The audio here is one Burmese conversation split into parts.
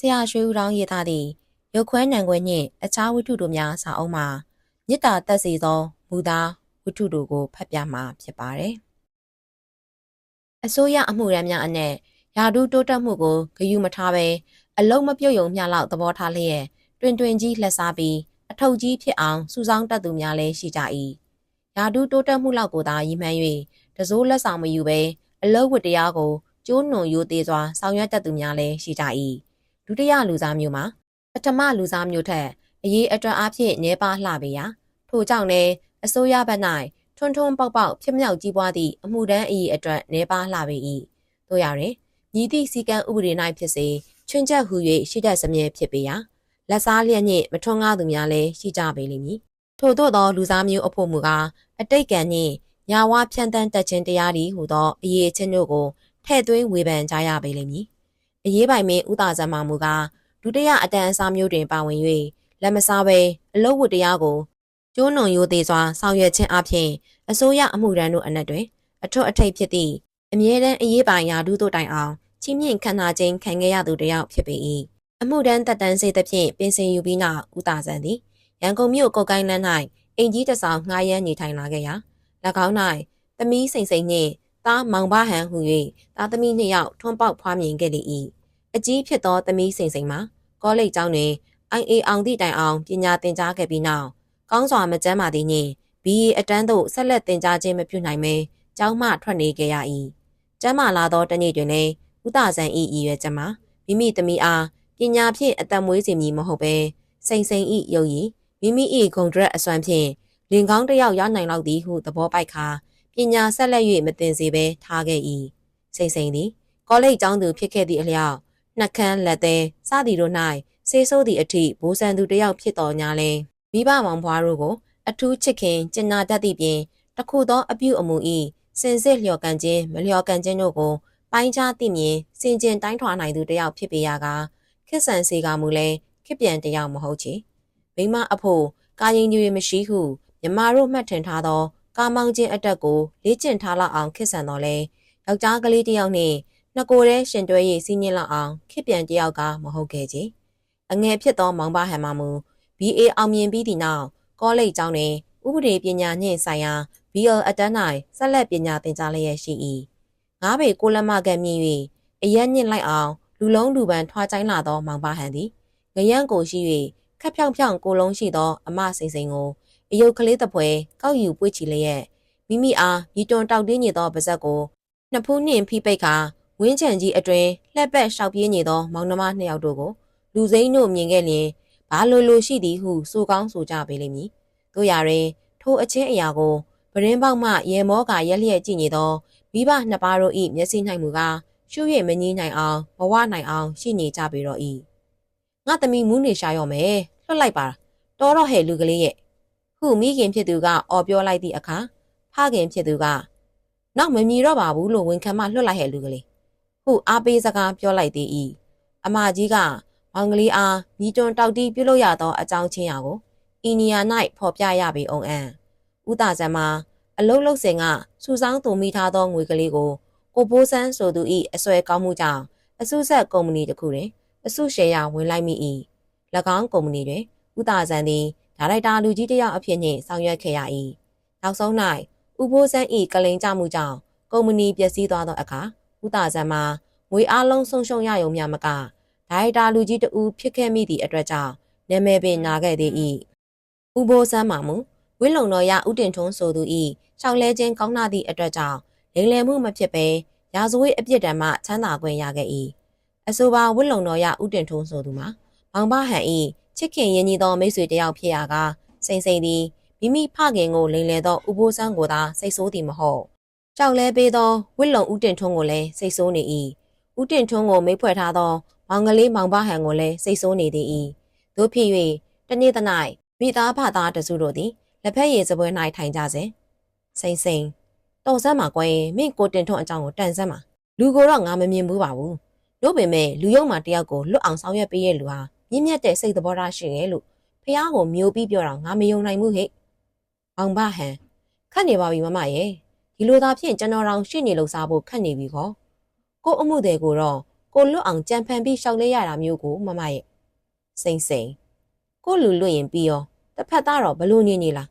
ဆရာရွှေဦးတောင်းရေးသားသည့်ရုပ်ခွဲနံခွဲနှင့်အခြားဝတ္ထုတို့များစာအုပ်မှာမေတ္တာတက်စေသောမူသားဝတ္ထုတို့ကိုဖတ်ပြမှာဖြစ်ပါတယ်။အစိုးရအမှုရမ်းများအနက်ယာဒူးတိုးတက်မှုကိုဂရုမထားဘဲအလုံးမပြုတ်ယုံမျှလောက်သဘောထားလျက်တွင်တွင်ကြီးလက်စားပြီးအထုပ်ကြီးဖြစ်အောင်စူဆောင်းတတ်သူများလည်းရှိကြ၏။ယာဒူးတိုးတက်မှုလောက်ကိုသာရည်မှန်း၍တစိုးလက်ဆောင်မယူဘဲအလုံးဝတ္တရားကိုကျိုးနွန်ရိုသေးစွာဆောင်ရွက်တတ်သူများလည်းရှိကြ၏။ ဒုတိယလူစားမျိုးမှာပထမလူစားမျိုးထက်အရေးအတွက်အဖြစ်နှဲပါလှပေရာထို့ကြောင့်လည်းအစိုးရဘက်၌ထွန်းထွန်းပေါက်ပေါက်ဖြစ်မြောက်ကြီးပွားသည့်အမှုတန်းအရေးအတွက်နှဲပါလှပေ၏တို့ရတွင်ညီသည့်စီကံဥပဒေ၌ဖြစ်စေချွင်းချက်ဟူ၍ရှိတတ်စမြဲဖြစ်ပေရာလက်စားလျက်နှင့်မထွန်းကားသူများလည်းရှိကြပေလိမ့်မည်ထို့သောသောလူစားမျိုးအဖို့မူကားအတိတ်ကံနှင့်ညာဝဖြန့်တန်းတက်ခြင်းတရားသည်ဟူသောအရေးချင်းတို့ကိုထဲ့သွင်းဝေဖန်ကြရပေလိမ့်မည် အရေးပိုင်မင်းဥတာဇံမှမူကားဒုတိယအတန်းအစားမျိုးတွင်ပါဝင်၍လက်မစားဘဲအလုတ်ဝတ်တရားကိုကျိုးနုံရိုသေးစွာဆောင်ရွက်ခြင်းအပြင်အစိုးရအမှုရန်တို့အနက်တွင်အထွတ်အထိပ်ဖြစ်သည့်အမြဲတမ်းအရေးပိုင်ရာထူးတို့တိုင်အောင်ချင်းမြင့်ခံနာခြင်းခံခဲ့ရသူတစ်ယောက်ဖြစ်ပေ၏အမှုတန်းတက်တန်းစေသဖြင့်ပင်စင်ယူပြီးနောက်ဦးတာဆန်သည်ရန်ကုန်မြို့ကုတ်ကိုင်းလမ်း၌အင်ကြီးတဆောင်ငှားရမ်းနေထိုင်လာခဲ့ရာ၎င်း၌သမီးစိန်စိန်နှင့် သားမောင်ဘဟန်ဟူ၍သားသမီးနှစ်ယောက်ထွန်းပေါက်ဖွားမြင်ခဲ့လေ၏အကြီးဖြစ်သောသမီးစိန်စိန်မှာကောလိပ်ကျောင်းတွင် IA အောင်သည့်တိုင်အောင်ပညာသင်ကြားခဲ့ပြီးနောက်ကောင်းစွာမကျမ်းမာသည့်နှင့် BA အတန်းသို့ဆက်လက်သင်ကြားခြင်းမပြုနိုင်မဲကျောင်းမှထွက်နေခဲ့ရ၏ကျမ်းမာလာသောတနေ့တွင်လည်းဦးတာဆန်ဤရည်ရွယ်ချက်မှာမိမိသမီးအားပညာဖြင့်အသက်မွေးစေမည်မဟုတ်ပဲစိန်စိန်ဤရုပ်ရည်မိမိ၏ဂုံဒရက်အစွမ်းဖြင့်လင်ကောင်းတစ်ယောက်ရနိုင်လောက်သည်ဟုသဘောပိုက်ခါ ပညာဆက်လက်၍မတင်စေဘဲထားခဲ့၏စိန်စိန်သည်ကောလိပ်ကျောင်းသူဖြစ်ခဲ့သည့်အလျောက်နှက်ခမ်းလက်သေးစသည်တို့၌ဆေးဆိုးသည့်အထိဘိုးဆန်သူတစ်ယောက်ဖြစ်တော်ညာလဲမိဘမောင်ဘွားတို့ကို အထူးချစ်ခင်ကျင်နာတတ်သည့်ပြင်တခုသောအပြုအမူ၏စင်စစ်လျော်ကန်ခြင်းမလျော်ကန်ခြင်းတို့ကိုပိုင်းခြားသိမြင်စင်ကျင်တိုင်းထွာနိုင်သူတစ်ယောက်ဖြစ်ပေရာကခစ်ဆန်စေကမူလဲခစ်ပြန်တစ်ယောက်မဟုတ်ချေမိမအဖို့ကာရင်ကြီးမရှိဟုမြမတို့မှတ်ထင်ထားသော ကာမောင်ချင်းအတက်ကိုလေ့ကျင့်ထားလောက်အောင်ခစ်ဆန်တော်လဲယောက်ျားကလေးတစ်ယောက်နှင့်နှစ်ကိုယ်တည်းရှင်တွဲရေးစီးညင်းလောက်အောင်ခစ်ပြန်တစ်ယောက်ကမဟုတ်ခဲ့ချေအငယ်ဖြစ်သောမောင်ဘဟန်မမူ BA အောင်မြင်ပြီးသည့်နောက်ကောလိပ်ကျောင်းတွင်ဥပဒေပညာနှင့်ဆိုင်ရာ BL အတန်း၌ဆက်လက်ပညာသင်ကြားလျက်ရှိ၏ငါးပေကိုလက်မကမြင်၍အရက်ညစ်လိုက်အောင်လူလုံးလူပန်းထွားချိုင်းလာသောမောင်ဘဟန်သည်ငရန့်ကိုရှိ၍ခက်ဖြောင်ဖြောင်ကိုလုံးရှိသောအမစိန်စိန်ကို အယုတ်ကလေးတပွဲကောက်ယူပွေ့ချီလျက်မိမိအားမြတွန်တောက်တင်းနေသောပါဇက်ကိုနှစ်ဖူးနှင့်ဖိပိတ်ခါဝင်းချံကြီးအတွင်လှက်ပက်ရှောက်ပြေးနေသောမောင်နှမနှစ်ယောက်တို့ကိုလူစိမ့်တို့မြင်ခဲ့လျင်ဘာလိုလိုရှိသည်ဟုဆိုကောင်းဆိုကြပေလိမ့်မည်တို့ရရင်ထိုအချင်းအရာကိုပရင်းပေါက်မှရေမောကရက်လျက်ကြည့်နေသောမိဘနှစ်ပါးတို့၏မျက်စိ၌မူကားရှု၍မငြင်းနိုင်အောင်မဝနိုင်အောင်ရှိနေကြပေတော့၏ငါသမီးမူးနေရှာရော့မယ်လွတ်လိုက်ပါတော်တော့ဟဲ့လူကလေးရဲ့ ဟုမိခင်ဖြစ်သူကအော်ပြောလိုက်သည့်အခါဖခင်ဖြစ်သူကနောက်မမြည်တော့ပါဘူးလို့ဝန်ခံမှလွတ်လိုက်ဟဲ့လူကလေးဟုအားပေးစကားပြောလိုက်သေး၏အမကြီးကမောင်ကလေးအားမြည်တွန်တောက်တီးပြုလုပ်ရသောအကြောင်းချင်းရာကိုအီနီယာ၌ဖော်ပြရပေအောင်အံဥတာဇံမှာအလုံးလုံးစင်ကစူဆောင်းတုံမိထားသောငွေကလေးကိုကိုဘိုးဆန်းဆိုသူ၏အစွဲကောင်းမှုကြောင့်အစုဆက်ကုမ္ပဏီတစ်ခုတွင်အစုရှယ်ယာဝင်လိုက်မိ၏၎င်းကုမ္ပဏီတွင်ဥတာဇံသည် ဒါရိုက်တာလူကြီးတစ်ယောက်အဖြစ်နှင့်ဆောင်ရွက်ခဲ့ရ၏နောက်ဆုံး၌ဥဘိုးဆန်း၏ကလိန်ကြမှုကြောင့်ကုမ္ပဏီပျက်စီးသွားသောအခါဥတာဇံမှာငွေအားလုံးဆုံးရှုံးရရုံမျှမကဒါရိုက်တာလူကြီးတဦးဖြစ်ခဲ့မိသည့်အတွက်ကြောင့်နာမည်ပင်နာခဲ့သေး၏ဥဘိုးဆန်းမှာမူဝင်းလုံတော်ရဥတင်ထွန်းဆိုသူ၏ရှောက်လဲခြင်းကောင်းနာသည့်အတွက်ကြောင့်လိမ်လည်မှုမဖြစ်ဘဲရာဇဝတ်အပြစ်ဒဏ်မှချမ်းသာခွင့်ရခဲ့၏အဆိုပါဝင်းလုံတော်ရဥတင်ထွန်းဆိုသူမှာမောင်ဘဟန်၏ ချစ်ခင်ရင်းနှီးသောမိတ်ဆွေတယောက်ဖြစ်ရာကစိန်စိန်သည်မိမိဖခင်ကိုလိမ်လည်သောဥဘိုးဆန်းကိုသာစိတ်ဆိုးသည်မဟုတ်ကြောက်လဲပေးသောဝစ်လုံဥတင်ထွန်းကိုလည်းစိတ်ဆိုးနေ၏ဥတင်ထွန်းကိုမိဖွဲ့ထားသောမောင်ကလေးမောင်ဘဟန်ကိုလည်းစိတ်ဆိုးနေသည်၏တို့ဖြစ်၍တနေ့တ၌မိသားဖသားတစုတို့သည်လက်ဖက်ရည်စပွဲ၌ထိုင်ကြစဉ်စိန်စိန်တော်စမ်းမှာကွယ်မင်းကိုတင်ထွန်းအကြောင်းကိုတန်စမ်းမှာလူကိုတော့ငါမမြင်ဘူးပါဘူးတို့ပင်မဲ့လူယုံမှာတယောက်ကိုလွတ်အောင်ဆောင်ရွက်ပေးရလူဟာ မြင့်မြတ်တဲ့စိတ်သဘောထားရှိရဲ့လို့ဖះကိုမျိုးပြီးပြောတာငါမယုံနိုင်ဘူးဟဲ့။အောင်ဘဟန်ခတ်နေပါပြီမမရဲ့ဒီလိုသာဖြင့်ကျွန်တော်တောင်ရှေ့နေလို့စားဖို့ခတ်နေပြီခေါ်။ကို့အမှုတွေကိုတော့ကိုလွတ်အောင်ကြံဖန်ပြီးရှောက်လဲရတာမျိုးကိုမမရဲ့စိမ့်စိမ့်ကိုလူလွတ်ရင်ပြီးရောတစ်ဖက်သားတော့ဘလို့ညင်ညင်လား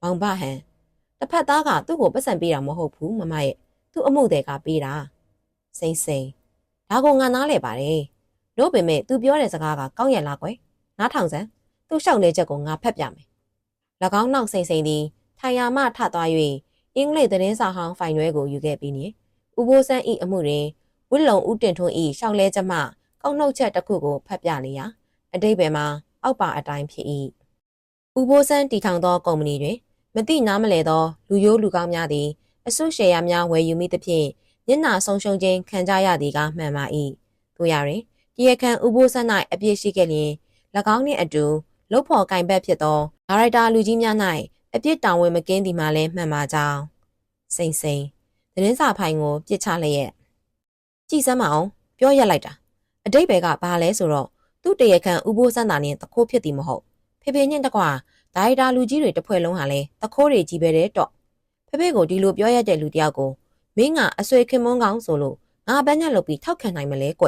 မောင်ဘဟန်တစ်ဖက်သားကသူ့ကိုပတ်စံပေးတာမဟုတ်ဘူးမမရဲ့သူ့အမှုတွေကပေးတာစိမ့်စိမ့်ဒါကိုငါနားလဲပါတယ် တို့ပေမဲ့သူပြောတဲ့စကားကကောင်းရလားကွယ်နားထောင်စမ်းသူ့ရှောက်လဲချက်ကိုငါဖတ်ပြမယ်၎င်းနောက်စိမ့်စိမ့်သည်ထိုင်ယာမထသွား၍အင်္ဂလိပ်သတင်းစာဟောင်းဖိုင်ရွဲကိုယူခဲ့ပြီးနေဥပိုးဆန်းဤအမှုတွင်ဝစ်လုံဦးတင်ထွန်းဤရှောက်လဲချက်မှကောက်နှုတ်ချက်တစ်ခုကိုဖတ်ပြလေရာအတိတ်ဘယ်မှာအောက်ပါအတိုင်းဖြစ်၏ဥပိုးဆန်းတည်ထောင်သောကုမ္ပဏီတွင်မတိနားမလဲသောလူရိုးလူကောင်းများသည်အဆုရှယ်ယာများဝယ်ယူမိသဖြင့်ညနာဆုံးရှုံးခြင်းခံကြရသည်ကမှန်ပါ၏တို့ရတွင် တရားခံဥပိုးဆန်း၌အပြစ်ရှိခဲ့လျင်၎င်းနှင့်အတူလုတ်ဖော်ကင်ဘက်ဖြစ်သောဒါရိုက်တာလူကြီးများ၌အပြစ်တောင်ဝင်မကင်းသည်မှလည်းမှန်ပါကြောင်းစိမ့်စိမ့်သတင်းစာဖိုင်ကိုပြစ်ချလျက်ကြည်စမ်းမအောင်ပြောရက်လိုက်တာအတိတ်ဘယ်ကဘာလဲဆိုတော့သူ့တရခံဥပိုးစန်းတာနဲ့တခိုးဖြစ်သည်မဟုတ်ဖေဖေညင့်တကွာဒါရိုက်တာလူကြီးတွေတစ်ဖွဲ့လုံးဟာလဲတခိုးတွေကြီးပဲတဲ့တော့ဖေဖေကိုဒီလိုပြောရတဲ့လူတယောက်ကိုမင်းကအဆွေခင်မွန်းကောင်းဆိုလို့ငါဘန်းညက်လုပ်ပြီးထောက်ခံနိုင်မလဲကွ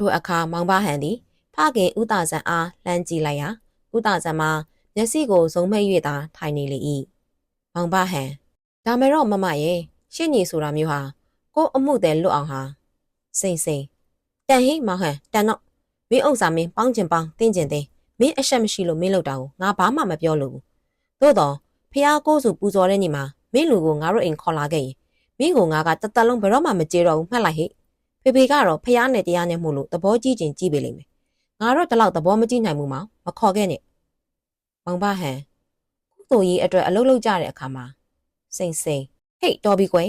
ထိုအခါမောင်ဘဟန်သည်ဖခင်ဥတာဇန်အားလှမ်းကြည့်လိုက်ရာဥတာဇန်မှာမျက်စိကိုဇုံမိတ်၍သာထိုင်နေလေ၏မောင်ဘဟန်ဒါမဲ့တော့မမရဲ့ရှင့်ညီဆိုတာမျိုးဟာကို့အမှုတဲ့လွတ်အောင်ဟာစိမ့်စိမ့်တန်ဟိမောင်ဟန်တန်တော့မင်းဥစ္စာမင်းပေါင်းကျင်ပေါင်းတင်းကျင်တင်းမင်းအဆက်မရှိလို့မင်းလောက်တာကိုငါဘာမှမပြောလို့ဘူးသို့တော့ဖះကိုစုပူဇော်တဲ့ညီမှာမင်းလူကိုငါတို့အိမ်ခေါ်လာခဲ့ရင်မင်းကိုငါကတသက်လုံးဘယ်တော့မှမကြေတော့ဘူးမှတ်လိုက်ဟိ ဖေဖေကတော့ဖះနဲ့တရားနဲ့မို့လို့သဘောကြီးချင်းကြီးပေလိမ့်မယ်ငါတော့တလောက်သဘောမကြီးနိုင်ဘူးမောင်မခေါ်ခဲ့နဲ့မောင်ဘဟန်ကုသိုလ်ကြီးအတွက်အလုပ်လုပ်ကြတဲ့အခါမှာစိမ့်စိမ့်ဟေ့တော်ပြီကွယ်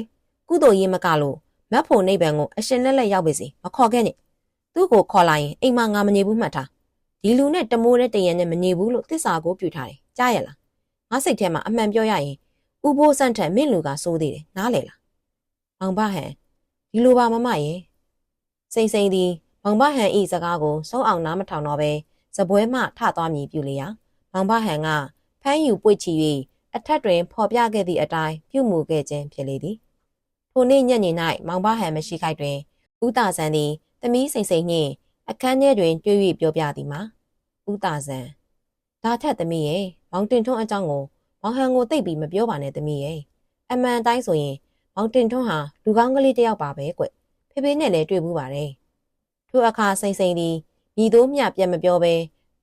ကုသိုလ်ကြီးမကလို့မတ်ဖို့နိဗ္ဗာန်ကိုအရှင်လက်လက်ရောက်ပြီစီမခေါ်ခဲ့နဲ့သူ့ကိုခေါ်လာရင်အိမ်မှာငါမနေဘူးမှတ်ထားဒီလူနဲ့တမိုးနဲ့တရံနဲ့မနေဘူးလို့သစ္စာကိုပြုထားတယ်ကြားရလားငါစိတ်ထဲမှာအမှန်ပြောရရင်ဥပိုးဆန့်ထက်မင်းလူကစိုးသေးတယ်နားလေလားမောင်ဘဟန်ဒီလိုပါမမရဲ့ စိမ့်စိမ့်သည်မောင်ဘဟန်ဤစကားကိုဆုံးအောင်နားမထောင်တော့ပဲစပွဲမှထသွားမည်ပြုလေရာမောင်ဘဟန်ကဖမ်းယူပွေ့ချီ၍အထက်တွင်ဖော်ပြခဲ့သည့်အတိုင်းပြုမှုခဲ့ခြင်းဖြစ်လေသည်ထိုနေ့ညနေ၌မောင်ဘဟန်မရှိခိုက်တွင်ဥတာဆန်သည်သမီးစိမ့်စိမ့်နှင့်အခန်းထဲတွင်တွေ့၍ပြောပြသည်မှာဥတာဆန်ဒါထက်သမီးရဲ့မောင်တင်ထွန်းအကြောင်းကိုမောင်ဟန်ကိုသိပ်ပြီးမပြောပါနဲ့သမီးရဲ့အမှန်တိုင်းဆိုရင်မောင်တင်ထွန်းဟာလူကောင်းကလေးတစ်ယောက်ပါပဲကွ ဖေဖေနဲ့လည်းတွေ့ဘူးပါတယ်ထိုအခါစိမ့်စိမ့်သည်ညီတို့မျှပြန်မပြောဘဲ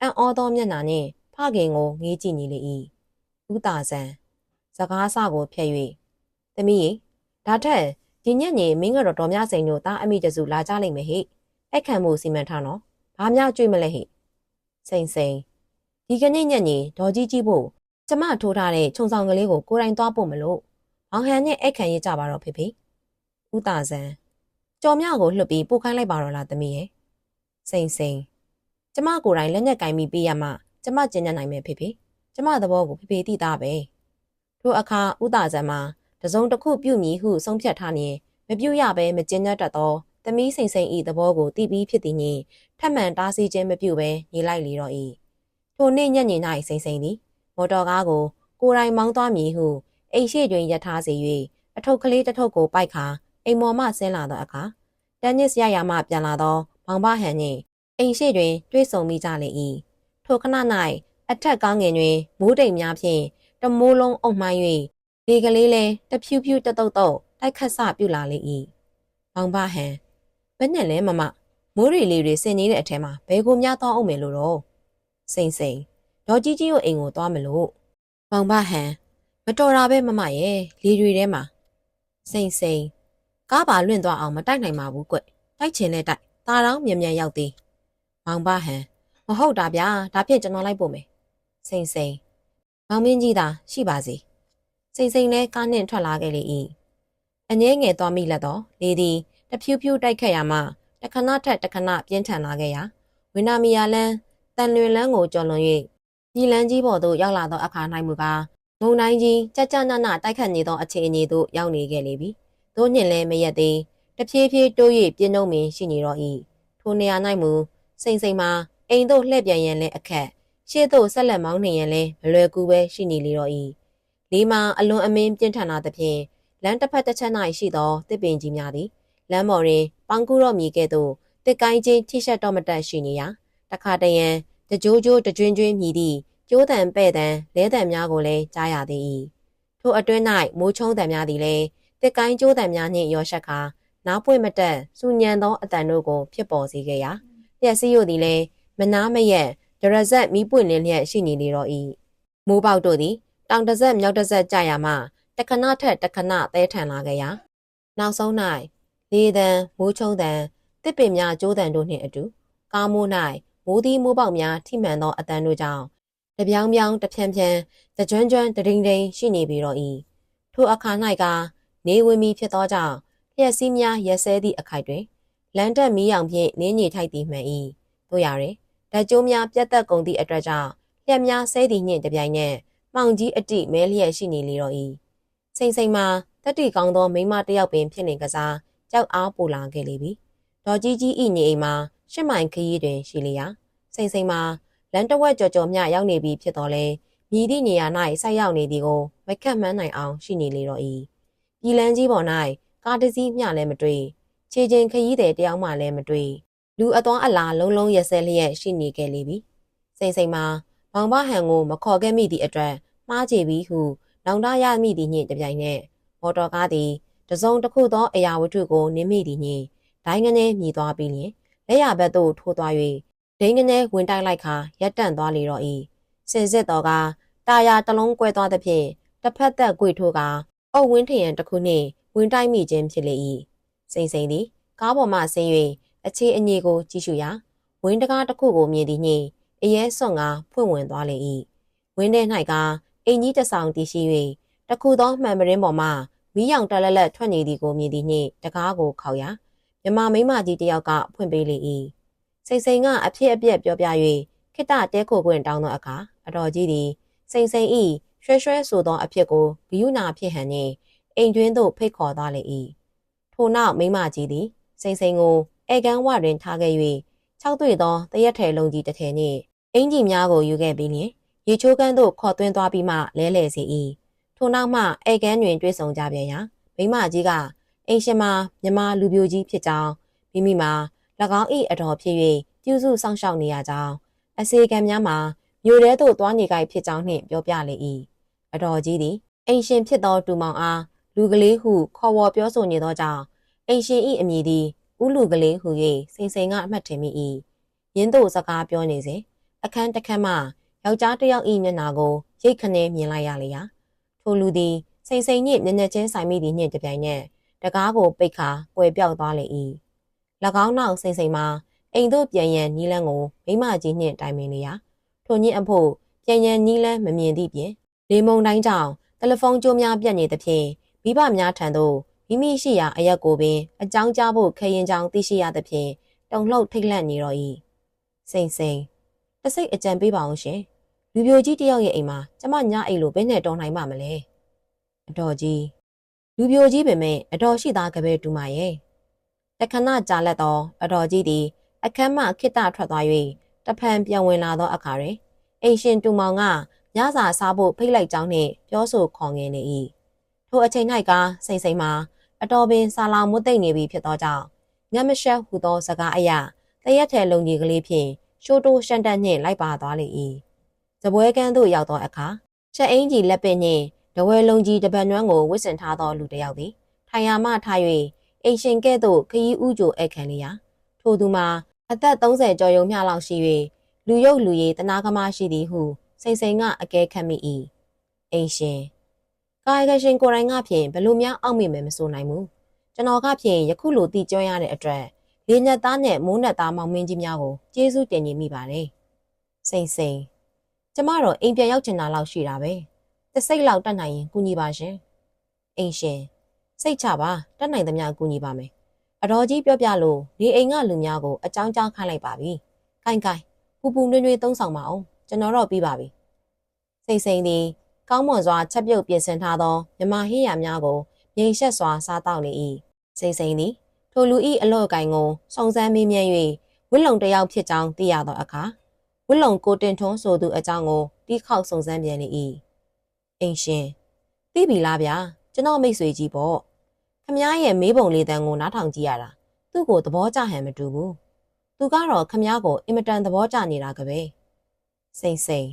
အံ့ဩသောမျက်နှာနှင့်ဖခင်ကိုငေးကြည့်နေလေ၏ဥတာဆန်စကားစကိုဖျက်၍သမီးရေဒါထက်ဒီညက်ညင်မင်းကတော့တော်များစိန်တို့တာအမိတစုလာကြလိမ့်မယ်ဟိအဲ့ခံမှုစီမံထားနော်ဘာများကြွေးမလဲဟိစိန်စိန်ဒီကနေ့ညက်ညင်ဒေါ်ကြီးကြီးဖို့ကျမထိုးထားတဲ့ခြုံဆောင်ကလေးကိုကိုယ်တိုင်သွားဖို့မလို့အောင်ဟန်နဲ့အဲ့ခံရကြပါတော့ဖေဖေဥတာဆန် ကြော်မြကိုလှုပ်ပြီးပို့ခိုင်းလိုက်ပါတော့လားသမီးရဲ့စိန်စိန်ကျမကိုယ်တိုင်လက်ညက်ကင်ပြီးပေးရမှကျမကျဉ်းညံ့နိုင်မယ်ဖေဖေကျမသဘောကိုဖေဖေသိသားပဲထိုအခါဥတာဇံမှာတစုံတစ်ခုပြုမည်ဟုဆုံးဖြတ်ထားနေမပြုတ်ရဘဲမကျဉ်းညံ့တတ်သောသမီးစိန်စိန်ဤသဘောကိုသိပြီးဖြစ်သည်နှင့်ထပ်မံတားဆီးခြင်းမပြုဘဲနေလိုက်လေတော့၏ထိုနေ့ညညင်၌စိန်စိန်သည်မော်တော်ကားကိုကိုယ်တိုင်မောင်းသွားမည်ဟုအိမ်ရှိတွင်ရထားစေ၍အထုပ်ကလေးတစ်ထုပ်ကိုပိုက်ခါ အိမ်မော်မှဆင်းလာသောအခါတန်ညစ်ရရမှပြန်လာသောမောင်ဘဟန်နှင့်အိမ်ရှိတွင်တွေ့ဆုံမိကြလေ၏ထိုခဏ၌အထက်ကောင်းငင်တွင်မိုးတိမ်များဖြင့်တမိုးလုံးအုံမှိုင်း၍လေကလေးလည်းတဖြူဖြူတတုတ်တုတ်တိုက်ခတ်ဆပြူလာလေ၏မောင်ဘဟန်ဘယ်နဲ့လဲမမမိုးရီလေးတွေဆင်နေတဲ့အထဲမှာဘယ်ကိုများသွားအောင်မယ်လို့တော့စိန်စိန်ဒေါ်ကြီးကြီးကိုအိမ်ကိုသွားမလို့မောင်ဘဟန်မတော်တာပဲမမရဲ့လေတွေထဲမှာစိန်စိန် ကားပါလွင့်သွားအောင်မတိုက်နိုင်ပါဘူးကွတိုက်ချင်လဲတိုက်ตาတောင်းမြန်မြန်ရောက်သေးမောင်ဘဟန်မဟုတ်တာဗျာဒါဖြင့်ကျွန်တော်လိုက်ပို့မယ်စိန်စိန်မောင်မင်းကြီးသာရှိပါစေစိန်စိန်လည်းကားနှင့်ထွက်လာခဲ့လေ၏အငဲငယ်သွားမိလက်တော့လေသည်တဖြူးဖြူးတိုက်ခတ်ရမှတခဏထက်တခဏပြင်းထန်လာခဲ့ရာဝိနာမီယာလန်းတန်လွင်လန်းကိုကျော်လွန်၍ပြည်လန်းကြီးပေါ်သို့ရောက်လာသောအခါ၌မူကားငုံတိုင်းကြီးကြကြနနတိုက်ခတ်နေသောအခြေအနေသို့ရောက်နေခဲ့လေပြီ။ သို့ညင်လည်းမရက်သေးတဖြည်းဖြည်းတိုး၍ပြင်းနှုံးပင်ရှိနေတော့၏ထိုနေရာ၌မူစိန်စိန်မှာအိမ်သို့လှည့်ပြန်ရန်လဲအခက်ရှေ့သို့ဆက်လက်မောင်းနေရန်လဲမလွယ်ကူပဲရှိနေလေတော့၏လေးမှာအလွန်အမင်းပြင်းထန်လာသဖြင့်လမ်းတစ်ဖက်တစ်ချက်၌ရှိသောတစ်ပင်ကြီးများသည်လမ်းပေါ်တွင်ပေါင်ကူတော့မြည်ကဲ့သို့တစ်ကိုင်းချင်းထိရှက်တော့မတက်ရှိနေရတခါတရံတကြိုးကြိုးတကြွင်းကျွင်းမြည်သည့်ကျိုးတံပဲ့တံလဲတံများကိုလည်းကြားရသေး၏ထိုအတွင်း၌မိုးချုံတံများသည်လည်း တစ်ကိုင်းကျိုးတံများနှင့်ရောရှက်ခါနားပွင့်မတက်စူညံသောအတန်တို့ကို ဖြစ်ပေါ်စေခဲ့ရာလျက်စီးရသည်လည်းမနာမရက်ဒရဇက်မီးပွင့်လင်းလျက်ရှိနေလေတော့၏မိုးပေါက်တို့သည်တောင်တစ်ဆက်မြောက်တစ်ဆက်ကြာရမှတခဏထက်တခဏသဲထန်လာခဲ့ရာနောက်ဆုံး၌လေတံမိုးချုံတံတစ်ပင်များကျိုးတံတို့နှင့်အတူကားမိုး၌မိုးသီးမိုးပေါက်များထိမှန်သောအတန်တို့ကြောင့်တပြောင်ပြောင်တဖြန်းဖြန်းတကြွန်းကြွန်းတဒိန်ဒိန်ရှိနေပြီတော့၏ထိုအခါ၌က နေဝင်မီဖြစ်သောကြောင့်လျက်စီးများရက်ဆဲသည့်အခိုက်တွင်လန်တက်မီးရောင်ဖြင့်နင်းညည်ထိုက်သည်မှန်၏တို့ရရင်ဓာတ်ကြိုးများပြတ်သက်ကုန်သည့်အတွက်ကြောင့်လျက်များဆဲသည်နှင့်တပြိုင်နက်မှောင်ကြီးအတိမဲလျက်ရှိနေလေတော့၏စိမ့်စိမ့်မှာတတိကောင်းသောမိန်းမတစ်ယောက်ပင်ဖြစ်နေကစားကြောက်အားပူလာခဲ့လေပြီဒေါ်ကြီးကြီးဤနေအိမ်မှာရှစ်မိုင်ခရီးတွင်ရှိလျာစိမ့်စိမ့်မှာလန်တဝက်ကြော်ကြော်မျှရောက်နေပြီဖြစ်တော်လဲမြည်သည့်နေရာ၌ဆိုက်ရောက်နေသည်ကိုမခက်မှန်းနိုင်အောင်ရှိနေလေတော့၏ ပြည်လန်းကြီးပေါ်၌ကားတစ်စီးမျှလည်းမတွေ့ခြေချင်းခရီးသည်တယောက်မှလည်းမတွေ့လူအသွားအလာလုံးလုံးရစဲလျက်ရှိနေခဲ့လေပြီစိမ့်စိမ့်မှာမောင်ဘဟန်ကိုမခေါ်ခဲ့မိသည့်အတွက်မှားချေပြီဟုနောင်တရမိသည်နှင့်တပြိုင်နက်မော်တော်ကားသည်တစုံတစ်ခုသောအရာဝတ္ထုကိုနင်းမိသည်နှင့်ဒိုင်းကနေမြည်သွားပြီးလျင်လက်ရဘက်သို့ထိုးသွား၍ဒိန်းကနေဝင်တိုက်လိုက်ခါရက်တန့်သွားလေတော့၏စင်စစ်တော်ကတာယာတလုံးကွဲသွားသဖြင့်တစ်ဖက်သက်ကွေထိုးက အုပ်ဝင်းထရန်တစ်ခုနှင့်ဝင်တိုက်မိခြင်းဖြစ်လေ၏စိမ့်စိမ့်သည်ကားပေါ်မှဆင်း၍အခြေအနေကိုကြည့်ရှုရာဝင်းတကားတစ်ခုကိုမြင်သည်နှင့်အရဲစွန့်ကဖွင့်ဝင်သွားလေ၏ဝင်းထဲ၌ကအင်ကြီးတဆောင်တည်ရှိ၍တခုသောမှန်ပရင်းပေါ်မှမီးရောင်တက်လက်လက်ထွက်နေသည်ကိုမြင်သည်နှင့်တကားကိုခောက်ရာမြမမိမကြီးတယောက်ကဖွင့်ပေးလေ၏စိန်စိန်ကအဖြစ်အပျက်ပြောပြ၍ခိတ္တတဲခိုခွင့်တောင်းသောအခါအတော်ကြီးသည်စိန်စိန်ဤ ရွှဲရွှဲဆိုသောအဖြစ်ကိုဂယုနာဖြစ်ဟန်နှင့်အိမ်တွင်းသို့ဖိတ်ခေါ်သွားလေ၏ထိုနောက်မိမကြီးသည်စိန်စိန်ကိုဧကန်ဝတွင်ထားခဲ့၍၆တွေ့သောတရက်ထဲလုံးကြီးတစ်ထည်နှင့်အင်ကြီးများကိုယူခဲ့ပြီးလျှင်ရေချိုးကန်းသို့ခေါ်သွင်းသွားပြီးမှလဲလှယ်စေ၏ထိုနောက်မှဧကန်တွင်တွေ့ဆုံကြပြန်ရာမိမကြီးကအိမ်ရှင်မမြမလူပြိုကြီးဖြစ်ကြောင်းမိမိမှာ၎င်း၏အတော်ဖြစ်၍ပြုစုစောင့်ရှောက်နေရကြောင်းအစေခံများမှာမြို့ထဲသို့သွားနေကြဖြစ်ကြောင်းနှင့်ပြောပြလေ၏ အတော်ကြီးသည်အိမ်ရှင်ဖြစ်သောတူမောင်အားလူကလေးဟုခေါ်ဝေါ်ပြောဆိုနေသောကြောင့်အိမ်ရှင်၏အမည်သည်ဥလူကလေးဟု၍စိန်စိန်ကအမှတ်ထင်မိ၏ရင်းတို့စကားပြောနေစဉ်အခန်းတစ်ခန်းမှယောက်ျားတစ်ယောက်၏မျက်နှာကိုရိတ်ခနဲမြင်လိုက်ရလေရာထိုလူသည်စိန်စိန်နှင့်မျက်နှာချင်းဆိုင်မိသည်နှင့်တပြိုင်နက်တကားကိုပိတ်ခါကွယ်ပြောက်သွားလေ၏၎င်းနောက်စိန်စိန်မှာအိမ်သို့ပြန်ရန်နီးလန်းကိုမိမကြီးနှင့်တိုင်ပင်နေရာထိုညစ်အဖို့ပြန်ရန်နီးလန်းမမြင်သည့်ပြင် လေမုံတိုင်းကြောင့်တယ်လီဖုန်းကြိုးများပြတ်နေသဖြင့်မိဘများထံသို့မိမိရှိရာအရက်ကိုပင်အကြောင်းကြားဖို့ခရင်ကြောင်သိရှိရသဖြင့်တုံလှုပ်ထိတ်လန့်နေတော့၏စိန်စိန်တစိတ်အကြံပေးပါအောင်ရှင်လူပြိုကြီးတယောက်ရဲ့အိမ်မှာကျမညအိမ်လိုဘယ်နဲ့တော်နိုင်ပါမလဲအတော်ကြီးလူပြိုကြီးပင်မဲ့အတော်ရှိသားကပဲတူမရဲ့တခဏကြာလက်သောအတော်ကြီးသည်အခန်းမှခိတ္တထွက်သွား၍တဖန်ပြန်ဝင်လာသောအခါတွင်အိမ်ရှင်တူမောင်က ညစာစားဖို့ဖိတ်လိုက်ကြောင်းနှင့်ပြောဆိုခေါ်ငင်နေ၏ထိုအချိန်၌ကစိန်စိန်မှာအတော်ပင်ဆာလောင်မွတ်သိမ့်နေပြီဖြစ်သောကြောင့်ငတ်မရှက်ဟူသောစကားအရာတရက်ထဲလုံကြီးကလေးဖြင့်ရှိုးတိုးရှန်တက်နှင့်လိုက်ပါသွားလေ၏ဇပွဲကန်းသို့ရောက်သောအခါချက်အင်းကြီးလက်ပင်နှင့်တဝဲလုံးကြီးတပတ်နွမ်းကိုဝစ်စင်ထားသောလူတစ်ယောက်သည်ထိုင်ယာမှထား၍အိမ်ရှင်ကဲ့သို့ခရီးဥကြိုဧခံလျာထိုသူမှာအသက်30ကျော်ရုံမျှလောက်ရှိ၍လူရုပ်လူရည်တနာကမရှိသည်ဟု စိန်စိန်ကအကဲခတ်မိ၏အိမ်ရှင်ကာယကရှင်ကိုယ်တိုင်ကဖြင့်ဘလို့များအောက်မေ့မယ်မဆိုနိုင်ဘူးကျွန်တော်ကဖြင့်ယခုလိုတည်ကျွမ်းရတဲ့အတွက်လေးညက်သားနဲ့မိုးနက်သားမောင်မင်းကြီးများကိုကျေးဇူးတင်နေမိပါတယ်စိန်စိန်ကျမတော့အိမ်ပြန်ရောက်ချင်တာလောက်ရှိတာပဲတစ်စိတ်လောက်တတ်နိုင်ရင်ကူညီပါရှင်အိမ်ရှင်စိတ်ချပါတတ်နိုင်သမျှကူညီပါမယ်အတော်ကြီးပြောပြလို့ဒီအိမ်ကလူများကိုအကြောင်းကြားခိုင်းလိုက်ပါပြီကိုင်ကိုင်ပူပူနွေ့နွေ့သုံးဆောင်ပါအောင် ကျွန်တော်တော့ပြီးပါပြီစိတ်စိမ်သည်ကောင်းမွန်စွာချက်ပြုတ်ပြင်ဆင်ထားသောမြမဟိယာများကိုမြိန်ရှက်စွာစားတောက်နေ၏စိတ်စိမ်သည်ထိုလူ၏အလော့ကိုင်ကိုစုံစမ်းမေးမြန်း၍ဝစ်လုံတယောက်ဖြစ်ကြောင်းသိရသောအခါဝစ်လုံကိုတင်ထွန်းဆိုသူအကြောင်းကိုတီးခေါက်စုံစမ်းပြန်လေ၏အိမ်ရှင်သိပြီလားဗျာကျွန်တော်မိတ်ဆွေကြီးပေါ့ခမားရဲ့မေးပုံလေးတန်းကိုနားထောင်ကြည့်ရတာသူ့ကိုသဘောကျဟန်မတူဘူးသူကတော့ခမားကိုအင်မတန်သဘောကျနေတာကပဲ စိန်စိန်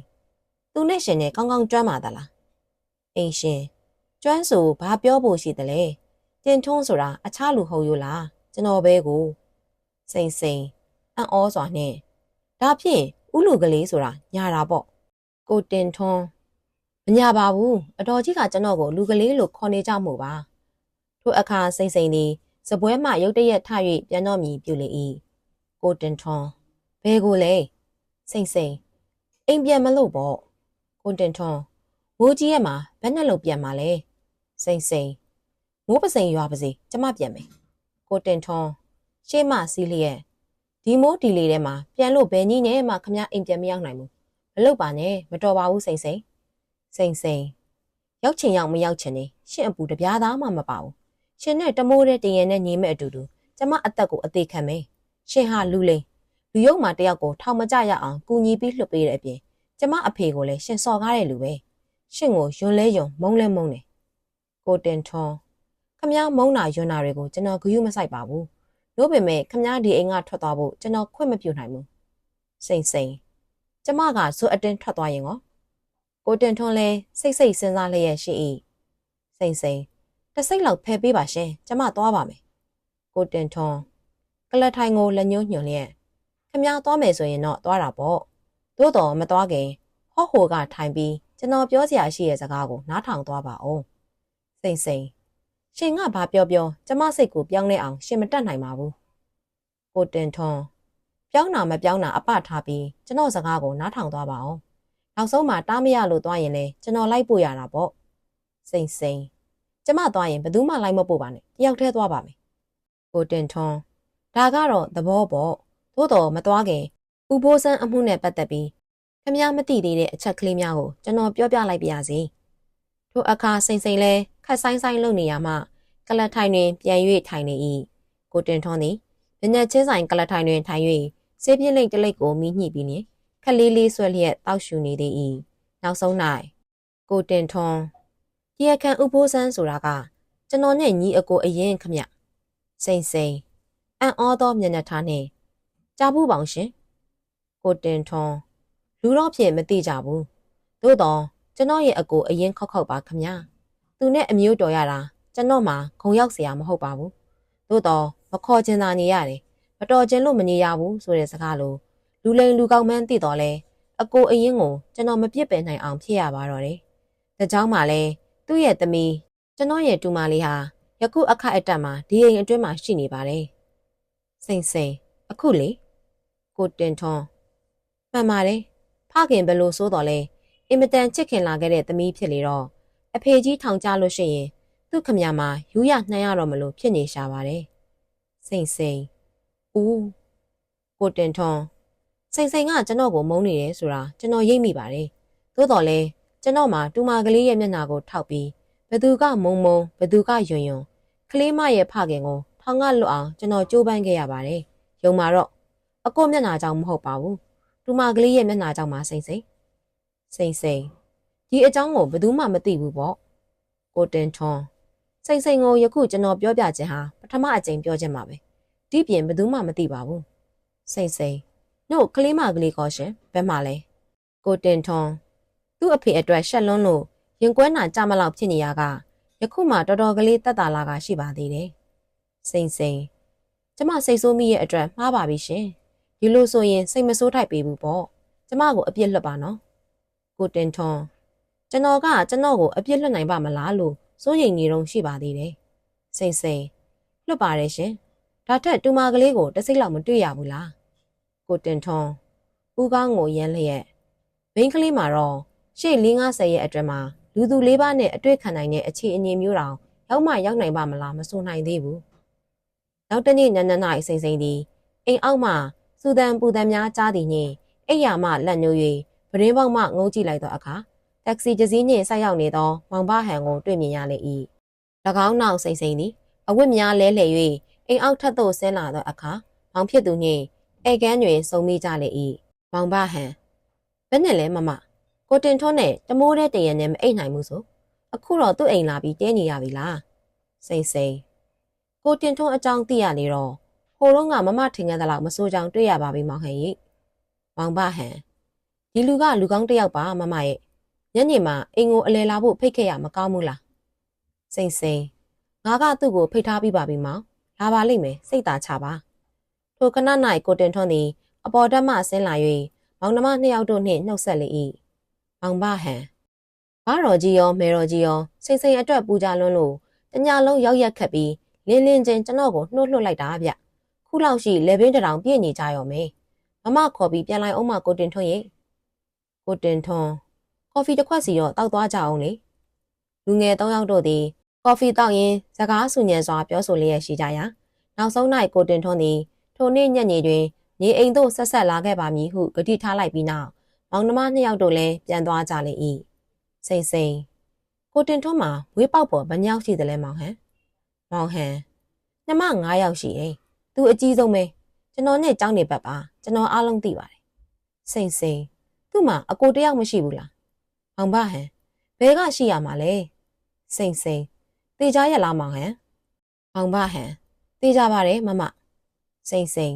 သူနဲ့ရှင်နဲ့ကောင်းကောင်းကျွမ်းပါသလားအင်းရှင်ကျွမ်းဆိုဘာပြောဖို့ရှိသလဲတင်ထုံးဆိုတာအခြားလူဟုတ်ရိုးလားကျွန်တော်ပဲကိုစိန်စိန်အံ့ဩစွာနဲ့ဒါဖြင့်ဥလူကလေးဆိုတာညာတာပေါ့ကိုတင်ထွန်းမညာပါဘူးအတော်ကြီးကကျွန်တော်ကိုလူကလေးလို့ခေါ်နေကြမှုပါထို့အခါစိန်စိန်ဒီစပွဲမှရုတ်တရက်ထ၍ပြန်တော့မြည်ပြုလေ၏ကိုတင်ထွန်းဘဲကိုလဲစိန်စိန် အိမ်ပြန်မလို့ပေါ့ကိုတင်ထွန်းမိုးကြီးရဲ့မှာဘယ်နဲ့လို့ပြန်มาလဲစိန်စိန်မိုးပစိန်ရွာပါစေကျမပြန်မယ်ကိုတင်ထွန်းရှေ့မစီးလျက်ဒီမိုးဒီလေထဲမှာပြန်လို့ဘယ်နည်းနဲ့မှခမအိမ်ပြန်မရောက်နိုင်ဘူးမလုပ်ပါနဲ့မတော်ပါဘူးစိန်စိန်စိန်စိန်ရောက်ချင်ရောက်မရောက်ချင်နေရှင့်အပူတပြားသားမှမပါဘူးရှင်နဲ့တမိုးတဲ့တရင်နဲ့ညီမဲ့အတူတူကျမအသက်ကိုအသေးခံမယ်ရှင်ဟာလူလိန် လူယုံမှာတယောက်ကိုထောင်မကြရအောင်ကူညီပြီးလွှတ်ပေးတဲ့အပြင်ကျမအဖေကိုလည်းရှင်စော်ကားတဲ့လူပဲရှင့်ကိုယွန်းလဲယွန်းမုန်းလဲမုန်းတယ်ကိုတင်ထွန်းခမမုန်းတာယွန်းတာတွေကိုကျွန်တော်ဂရုမစိုက်ပါဘူးလို့ပေမဲ့ခမဒီအိမ်ကထွက်သွားဖို့ကျွန်တော်ခွင့်မပြုနိုင်ဘူးစိန်စိန်ကျမကဇွတ်အတင်းထွက်သွားရင်ရောကိုတင်ထွန်းလဲစိတ်စိတ်စဉ်းစားလျက်ရှိ၏စိန်စိန်တစ်စိတ်လောက်ဖယ်ပေးပါရှင်ကျမသွားပါမယ်ကိုတင်ထွန်းကလတ်ထိုင်ကိုလက်ညှိုးညွှန်လျက် ခမသွားမယ်ဆိုရင်တော့သွားတာပေါ့သို့တော်မသွားခင်ဟော့ဟိုကထိုင်ပြီးကျွန်တော်ပြောစရာရှိတဲ့စကားကိုနားထောင်သွားပါအောင်စိန်စိန်ရှင်ကဘာပြောပြောကျမစိတ်ကိုပြောင်းလဲအောင်ရှင်မတတ်နိုင်ပါဘူးကိုတင်ထွန်းပြောင်းတာမပြောင်းတာအပထားပြီးကျွန်တော်စကားကိုနားထောင်သွားပါအောင်နောက်ဆုံးမှတားမရလို့သွားရင်လေကျွန်တော်လိုက်ပို့ရတာပေါ့စိန်စိန်ကျမသွားရင်ဘယ်သူမှလိုက်မပို့ပါနဲ့တယောက်တည်းသွားပါမယ်ကိုတင်ထွန်းဒါကတော့သဘောပေါ့ သို့တော်မသွားခင်ဥပိုးစန်းအမှုနဲ့ပတ်သက်ပြီးခမ ्या မသိသေးတဲ့အချက်ကလေးများကိုကျွန်တော်ပြောပြလိုက်ပါရစေထိုအခါစိန်စိန်လဲခက်ဆိုင်ဆိုင်လုပ်နေရမှကလတ်ထိုင်တွင်ပြန်၍ထိုင်နေ၏ကိုတင်ထွန်းသည်ညညချင်းဆိုင်ကလတ်ထိုင်တွင်ထိုင်၍ဆေးပြင်းလိတ်တလိတ်ကိုမိညှိပြီးနေခက်လေးလေးဆွဲလျက်တောက်ရှူနေသေး၏နောက်ဆုံး၌ကိုတင်ထွန်းဒီအခန့်ဥပိုးစန်းဆိုတာကကျွန်တော်နဲ့ညီအကိုအရင်ခမစိန်စိန်အံ့ဩသောမျက်နှာထားနှင့် ကြားဘူးပေါင်ရှင်ကိုတင်ထွန်းလူတော့ဖြစ်မသိကြဘူးသို့တော့ကျွန်တော်ရဲ့အကိုအရင်ခောက်ခောက်ပါခမသူနဲ့အမျိုးတော်ရတာကျွန်တော်မှဂုံရောက်เสียမဟုတ်ပါဘူးသို့တော့မခေါ်ချင်တာနေရတယ်မတော်ခြင်းလို့မနေရဘူးဆိုတဲ့စကားလိုလူလိန်လူကောင်းမှန်းသိတော့လဲအကိုအရင်ကိုကျွန်တော်မပြစ်ပယ်နိုင်အောင်ဖြစ်ရပါတော့တယ်ဒါကြောင့်မှလဲသူ့ရဲ့သမီးကျွန်တော်ရဲ့တူမလေးဟာယခုအခက်အတက်မှာဒီအိမ်အတွင်းမှာရှိနေပါတယ်။စိန်စိန်အခုလေ ကိုတင်ထွန်းမှန်ပါတယ်။ဖခင်ဘယ်လိုဆိုတော့လဲအင်မတန်ချစ်ခင်လာခဲ့တဲ့သမီးဖြစ်လေတော့အဖေကြီးထောင်ကြလို့ရှိရင်သူ့ခမရမှာယူရနှမ်းရတော့မလို့ဖြစ်နေရှာပါတယ်။စိန်စိန်ဦးကိုတင်ထွန်းစိန်စိန်ကကျွန်တော်ကိုမုန်းနေတယ်ဆိုတာကျွန်တော်ရိပ်မိပါတယ်။သို့တော်လဲကျွန်တော်မှတူမကလေးရဲ့မျက်နှာကိုထောက်ပြီးဘသူကမုံမုံဘသူကယွန်ယွန်ကလေးမရဲ့ဖခင်ကိုထောင်ကလွတ်အောင်ကျွန်တော်ကြိုးပမ်းခဲ့ရပါတယ်။ယုံမှာတော့ အကိုမျက်နှာကြောင့်မဟုတ်ပါဘူး။တူမကလေးရဲ့မျက်နှာကြောင့်မှစိမ့်စိမ့်စိမ့်စိမ့်ဒီအကြောင်းကိုဘသူမှမသိဘူးပေါ့။ကိုတင်ထွန်းစိမ့်စိမ့်ကိုယခုကျွန်တော်ပြောပြခြင်းဟာပထမအကြိမ်ပြောခြင်းပါပဲ။ဒီပြင်ဘသူမှမသိပါဘူး။စိမ့်စိမ့်နို့ကလေးမကလေးကောရှင်ဘယ်မှာလဲ။ကိုတင်ထွန်းသူ့အဖေအတွက်ရှက်လွန်းလို့ရင်ကွဲနာကြမလောက်ဖြစ်နေရကယခုမှတော်တော်ကလေးတက်တာလာကရှိပါသေးတယ်။စိန်စိန်ကျမစိတ်ဆိုးမိရဲ့အတွက်မှားပါပြီရှင်။ ဒီလိုဆိုရင်စိတ်မဆိုးထိုက်ပေဘူးပေါ့။ကျမကိုအပြစ်လွတ်ပါနော်။ကိုတင်ထွန်းကျွန်တော်ကကျွန်တော်ကိုအပြစ်လွတ်နိုင်ပါမလားလို့စိုးရိမ်နေတော့ရှိပါသေးတယ်။စိန်စိန်လွတ်ပါတယ်ရှင်။ဒါထက်တူမကလေးကိုတစိမ့်လောက်မတွေ့ရဘူးလား။ကိုတင်ထွန်းဦးကောင်းကိုရမ်းလျက်ဘိန်းကလေးမှာတော့ရှေ့50ရဲ့အတွင်းမှာလူသူလေးပါးနဲ့အတွေ့ခံနိုင်တဲ့အခြေအနေမျိုးတောင်ရောက်မှရောက်နိုင်ပါမလားမဆိုနိုင်သေးဘူး။နောက်တနေ့နန်းနန်း၌စိမ့်စိမ့်သည်အိမ်အောက်မှ စူတန်ပူတန်များကြားသည်နှင့်အိယာမှလက်ညှိုး၍ပရင်းပေါက်မှငုံကြည့်လိုက်သောအခါတက္ကစီတစ်စီးနှင့်ဆိုက်ရောက်နေသောမောင်ဘဟန်ကိုတွေ့မြင်ရလေ၏။၎င်းနောက်စိမ့်စိမ့်သည်အဝတ်များလဲလှယ်၍အိမ်အောက်ထပ်သို့ဆင်းလာသောအခါမောင်ဖြစ်သူနှင့်ဧကန်းတွင်စုံမိကြလေ၏။မောင်ဘဟန်ဘယ်နဲ့လဲမမကိုတင်ထွန်းနဲ့တမိုးတဲ့တရံနဲ့မအိတ်နိုင်ဘူးဆိုအခုတော့သူ့အိမ်လာပြီးတဲနေရပြီလားစိန်စိန်ကိုတင်ထွန်းအကြောင်းသိရလေတော့ ဟိုတော့ကမမထင်ခဲ့တဲ့လောက်မစိုးကြောင်တွေ့ရပါပြီမောင်ဟန်ကြီးမောင်ဘဟန်ဒီလူကလူကောင်းတစ်ယောက်ပါမမရဲ့ညနေမှာအိမ်ကိုအလဲလာဖို့ဖိတ်ခဲ့ရမကောင်းဘူးလားစိန်စိန်ငါကသူ့ကိုဖိတ်ထားပြီးပါပြီမောင်လာပါလိမ့်မယ်စိတ်သာချပါထိုခဏ၌ကိုတင်ထွန်းသည်အပေါ်တက်မှဆင်းလာ၍မောင်နှမနှစ်ယောက်တို့နှင့်နှုတ်ဆက်လေ၏မောင်ဘဟန်ဘာတော်ကြီးရောမဲတော်ကြီးရောစိန်စိန်အတွက်ပူကြလွန်းလို့တညလုံးရောက်ရက်ခတ်ပြီးလင်းလင်းချင်းကျွန်တော်ကိုနှိုးလှုပ်လိုက်တာဗျ ခုလောက်ရှိလေဘင်းတထောင်ပြည့်နေကြရောမေမမခေါ်ပြီးပြန်လိုက်အောင်မကိုတင်ထွန်းရေကိုတင်ထွန်းကော်ဖီတစ်ခွက်စီတော့တောက်သွားကြအောင်လေလူငယ်၃ယောက်တို့သည်ကော်ဖီတောက်ရင်းစကားဆူညံစွာပြောဆိုလျက်ရှိကြရာနောက်ဆုံး၌ကိုတင်ထွန်းသည်ထိုနေ့ညနေတွင်နေအိမ်သို့ဆက်ဆက်လာခဲ့ပါမည်ဟုဂတိထားလိုက်ပြီးနောက်မောင်နှမနှစ်ယောက်တို့လည်းပြန်သွားကြလေ၏စိန်စိန်ကိုတင်ထွန်းမှာဝေးပေါက်ပေါ်ဗညောက်ရှိတယ်လဲမောင်ဟန်မောင်ဟန်နှမ9ယောက်ရှိတယ် သူအကြီးဆုံးပဲကျွန်တော်နဲ့ကြောင်းနေပတ်ပါကျွန်တော်အားလုံးသိပါတယ်စိန်စိန်သူ့မှာအကိုတယောက်မရှိဘူးလားမောင်ဘဟန်ဘဲကရှိရမှာလဲစိန်စိန်တေချာရက်လားမောင်ဟန်မောင်ဘဟန်တေချာပါတယ်မမစိန်စိန်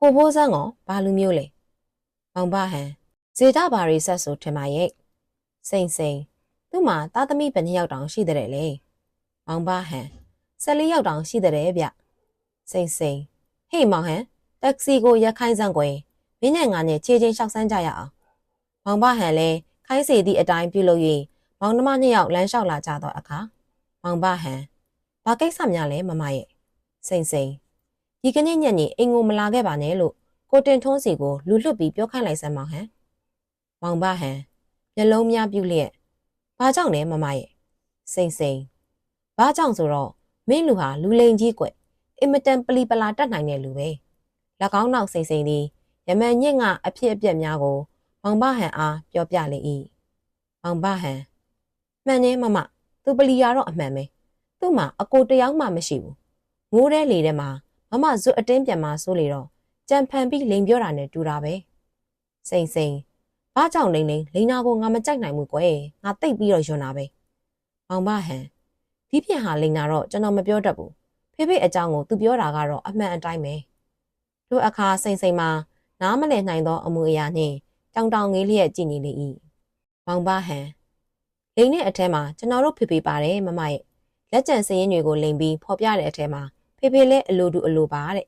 ကိုဘိုးစန်းကဘာလူမျိုးလဲမောင်ဘဟန်ဇေတာဘာရီဆက်ဆိုထင်ပါရဲ့စိန်စိန်သူ့မှာသားသမီးဘယ်နှစ်ယောက်တောင်ရှိတဲ့လေမောင်ဘဟန်၁၄ယောက်တောင်ရှိတဲ့ဗျ စိန်စိန်ဟေးမောင်ဟန်တက္ကစီကိုရက်ခိုင်းစမ်းကွယ်မင်းနဲ့ငါနဲ့ခြေချင်းလျှောက်ဆန်းကြရအောင်မောင်ဘဟန်လည်းခိုင်းစီသည့်အတိုင်းပြုလုပ်၍မောင်နှမနှစ်ယောက်လမ်းလျှောက်လာကြတော့အခါမောင်ဘဟန်ဘာကိစ္စများလဲမမရဲ့စိန်စိန်ဒီကနေ့ညနေအိမ်ကိုမလာခဲ့ပါနဲ့လို့ကိုတင်ထွန်းစီကိုလူလွတ်ပြီးပြောခိုင်းလိုက်စမ်းမောင်ဟန်မောင်ဘဟန်မျက်လုံးများပြုတ်လျက်ဘာကြောင့်လဲမမရဲ့စိန်စိန်ဘာကြောင့်ဆိုတော့မင်းလူဟာလူလိန်ကြီးကွ အင်မတန်ပလီပလာတတ်နိုင်တဲ့လူပဲ၎င်းနောက်စိန်စိန်သည်ယမန်ညစ်ကအဖြစ်အပျက်များကိုမောင်ဘဟန်အားပြောပြလေ၏မောင်ဘဟန်မှန်နေမမသူပလီယာတော့အမှန်ပဲသူ့မှာအကိုတယောက်မှမရှိဘူးငိုးတဲ့လေထဲမှာမမဇွတ်အတင်းပြန်มาဆိုးလေတော့ကြံဖန်ပြီးလိန်ပြောတာနဲ့တူတာပဲစိန်စိန်ဘာကြောင့်လိန်လိန်လိန်နာကိုငါမကြိုက်နိုင်ဘူးကွယ်ငါတိတ်ပြီးတော့ယွန်းတာပဲမောင်ဘဟန်ဒီပြင်ဟာလိန်နာတော့ကျွန်တော်မပြောတတ်ဘူး ဖေဖေအကြောင်းကိုသူပြောတာကတော့အမှန်အတိုင်းပဲတို့အခါစိန်စိန်မှာနားမလည်နိုင်သောအမှုအရာနှင့်တောင်တောင်ငေးလျက်ကြည်နေလေ၏မောင်ဘဟန်လိန်နဲ့အထက်မှာကျွန်တော်တို့ဖေဖေပါတယ်မမရဲ့လက်ကျန်စည်ရင်တွေကိုလိန်ပြီးဖော်ပြတဲ့အထက်မှာဖေဖေလည်းအလိုတူအလိုပါတဲ့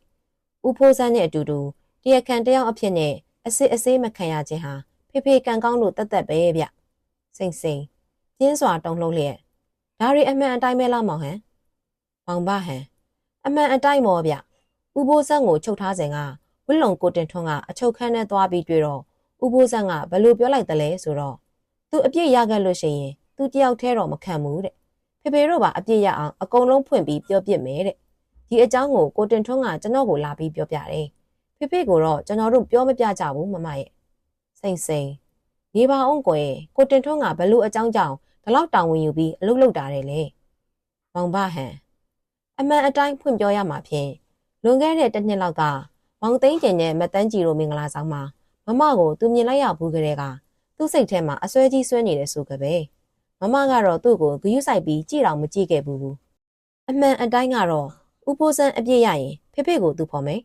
ဥဖိုးစန်းနဲ့အတူတူတရခံတယောက်အဖြစ်နဲ့အစစ်အဆေးမခံရခြင်းဟာဖေဖေကံကောင်းလို့တတ်တတ်ပဲဗျစိန်စိန်ပြင်းစွာတုံလှုပ်လျက်ဒါရီအမှန်အတိုင်းပဲလားမောင်ဟန်မောင်ဘဟန် အမှန်အတိုင်းမောဗျဥဖိုးစန်းကိုချုပ်ထားစဉ်ကဝစ်လုံကိုတင်ထွန်းကအချုပ်ခန်းထဲသွားပြီးတွေ့တော့ဥဖိုးစန်းကဘလို့ပြောလိုက်တယ်လဲဆိုတော့သူအပြစ်ရခဲ့လို့ရှိရင်သူတယောက်တည်းတော့မခံဘူးတဲ့ဖေဖေတို့ပါအပြစ်ရအောင်အကုန်လုံးဖွင့်ပြီးပြောပြစ်မယ်တဲ့ဒီအကြောင်းကိုကိုတင်ထွန်းကကျွန်တော်ကိုလာပြီးပြောပြတယ်ဖေဖေကိုတော့ကျွန်တော်တို့ပြောမပြကြဘူးမမရဲ့စိန်စိန်နေပါအောင်ကိုရဲ့ကိုတင်ထွန်းကဘလို့အကြောင်းကြောင့်ဒီလောက်တောင်းဝင်ယူပြီးအလုပ်လုပ်တာတယ်လေမောင်ဘဟန် အမှန်အတိုင်းဖွင့်ပြောရမှာဖြင့်လွန်ခဲ့တဲ့တစ်နှစ်လောက်ကမောင်သိန်းကျင်နဲ့မတန်းကြီးတို့မင်္ဂလာဆောင်မှာမမကိုသူမြင်လိုက်ရဘူးကလေးကသူ့စိတ်ထဲမှာအစွဲကြီးဆွဲနေတယ်ဆိုကြပဲမမကတော့သူ့ကိုဂယုစိုက်ပြီးကြည့်တော့မကြည့်ခဲ့ဘူးအမှန်အတိုင်းကတော့ဥပိုးစံအပြစ်ရရင်ဖေဖေကိုသူဖော်မယ်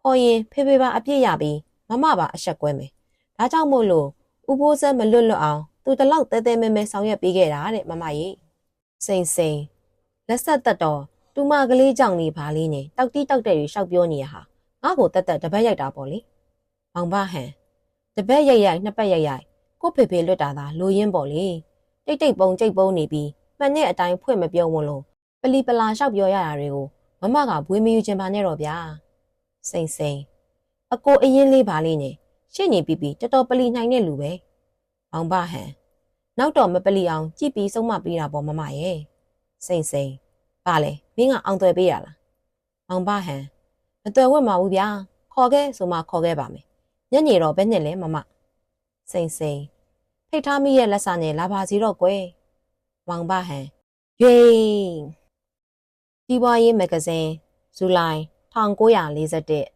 ဖော်ရင်ဖေဖေပါအပြစ်ရပြီးမမပါအဆက်ကွဲမယ်ဒါကြောင့်မို့လို့ဥပိုးစံမလွတ်လွတ်အောင်သူတလောက်တဲတဲမဲမဲဆောင်ရွက်ပေးခဲ့တာတဲ့မမကြီးစိန်စိန်လက်ဆက်သက်တော့ တူမကလေးကြောင့်နေပါလေးနဲ့တောက်တီးတောက်တဲ့တွေရှောက်ပြောနေရဟာငါ့ကိုတက်တက်တပတ်ရိုက်တာပေါ့လေမောင်ဘဟန်တပတ်ရိုက်ရိုက်နှစ်ပတ်ရိုက်ရိုက်ကိုဖေဖေလွတ်တာသာလိုရင်းပေါ့လေတိတ်တိတ်ပုံကြိတ်ပုံနေပြီးမှန်တဲ့အတိုင်းဖွင့်မပြောဝင်လို့ပလီပလာလျှောက်ပြောရတာတွေကိုမမကဘွေးမယူခြင်းပါနဲ့တော့ဗျာစိန်စိန်အကိုအရင်လေးပါလေးနဲ့ရှင့်နေပြီးပြီးတော်တော်ပလီနိုင်တဲ့လူပဲမောင်ဘဟန်နောက်တော့မပလီအောင်ကြည့်ပြီးဆုံးမပေးတာပေါ့မမရဲ့စိန်စိန် ပါလေမင်းကအောင်သွယ်ပေးရလားမောင်ဘဟန်မသွယ်ဝတ်မှာဘူးဗျာခေါ်ခဲ့ဆိုမှခေါ်ခဲ့ပါမယ်ညနေတော့ဘယ်နဲ့လဲမမစိန်စိန်ဖိတ်ထားမိရဲ့လက်စာနဲ့လာပါစီတော့ကွယ်မောင်ဘဟန်ယေးဒီပွားရေးမဂ္ဂဇင်းဇူလိုင်1941